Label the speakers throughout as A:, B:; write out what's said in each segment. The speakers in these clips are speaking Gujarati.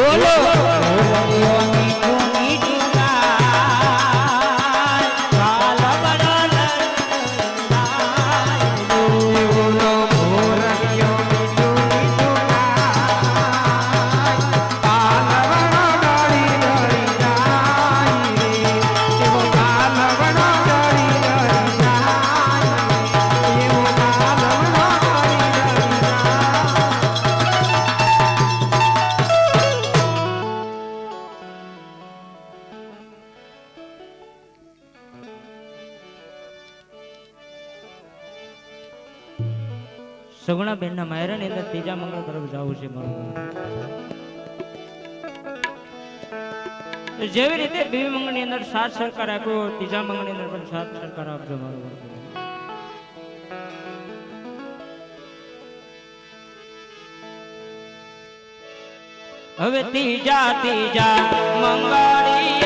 A: બોલો સગુણા બેનના માયરાની અંદર ત્રીજા મંગળ તરફ જવું છે મારું જેવી રીતે બીજી મંગળની અંદર સાત સરકાર આપ્યો, ત્રીજા મંગળની અંદર પણ સાત સરકાર આપજો મારું હવે ત્રીજા ત્રીજા મંગળિયા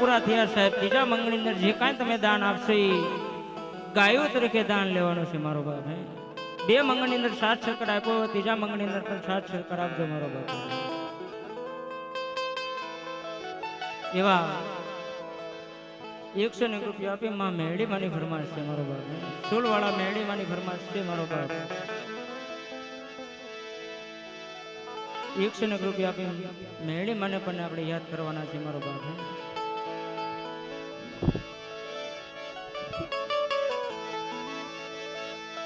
A: પૂરા થયા સાહેબ. બીજા મંગળી અંદર જે કાંઈ તમે દાન આપશો એ ગાયો તરીકે દાન લેવાનું છે મારો બાપ, હે. બે મંગળની અંદર સાત સરકર આપ્યો, ત્રીજા મંગળની અંદર પણ સાત સરકર આપજો મારો બાપ. એવા એકસો ને રૂપિયા આપી માં મેળી માની ફરમાશ છે મારો બાપ સોલ વાળા મેળી માની ફરમાશ છે મારો બાપ. એકસો ને રૂપિયા આપી મેળી મને પણ આપણે યાદ કરવાના છે મારો બાપ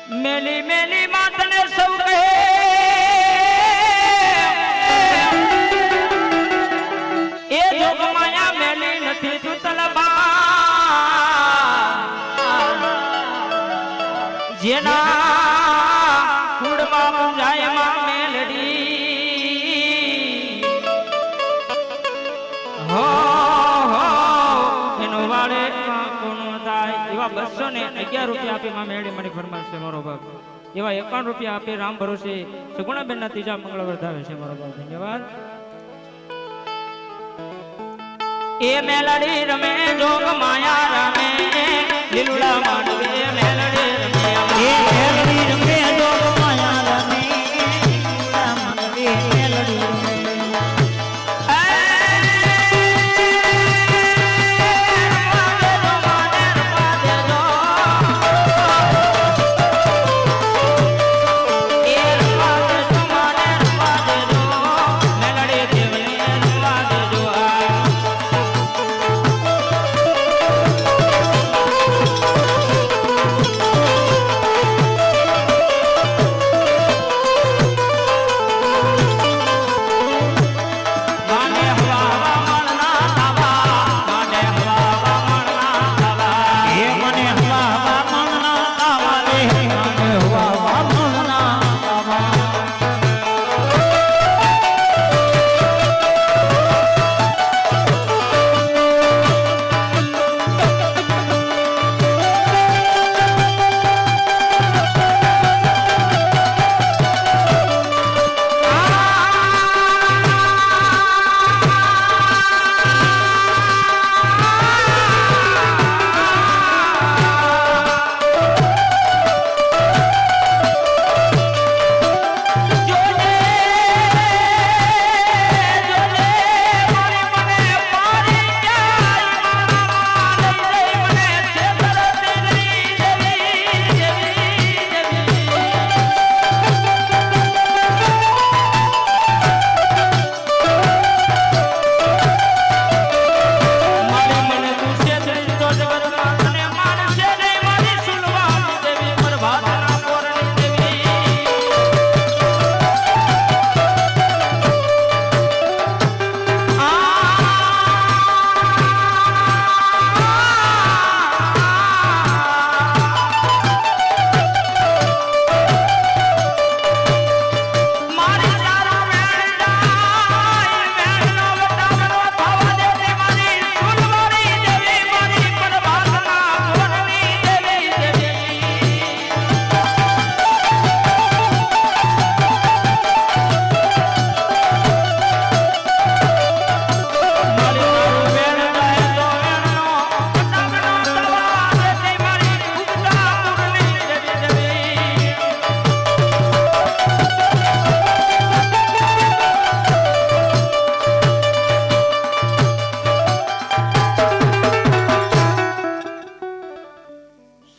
A: મેલી મેલી માતને સૌ કહે. એ જોગ માયા મેલી નથી તું તલબા જેના કુળમાં એવા બસો ને અગિયાર રૂપિયા આપી માં મેળી મને ફરમાવશે મારો બાપ. એવા એકાવન રૂપિયા આપી, રામ ભરોસે સુગુણાબેન ના ત્રીજા મંગળ વધાવે છે, મારો બાપ. ધન્યવાદ. એ મેલડી રમે, જોગ માયા રમે, લીલુડા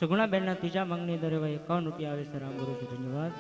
A: સુગુણાબેનના ત્રીજા મંગની દરે ભાઈ એકાવન રૂપિયા આવે છે. રામ ગુરુજી ધન્યવાદ.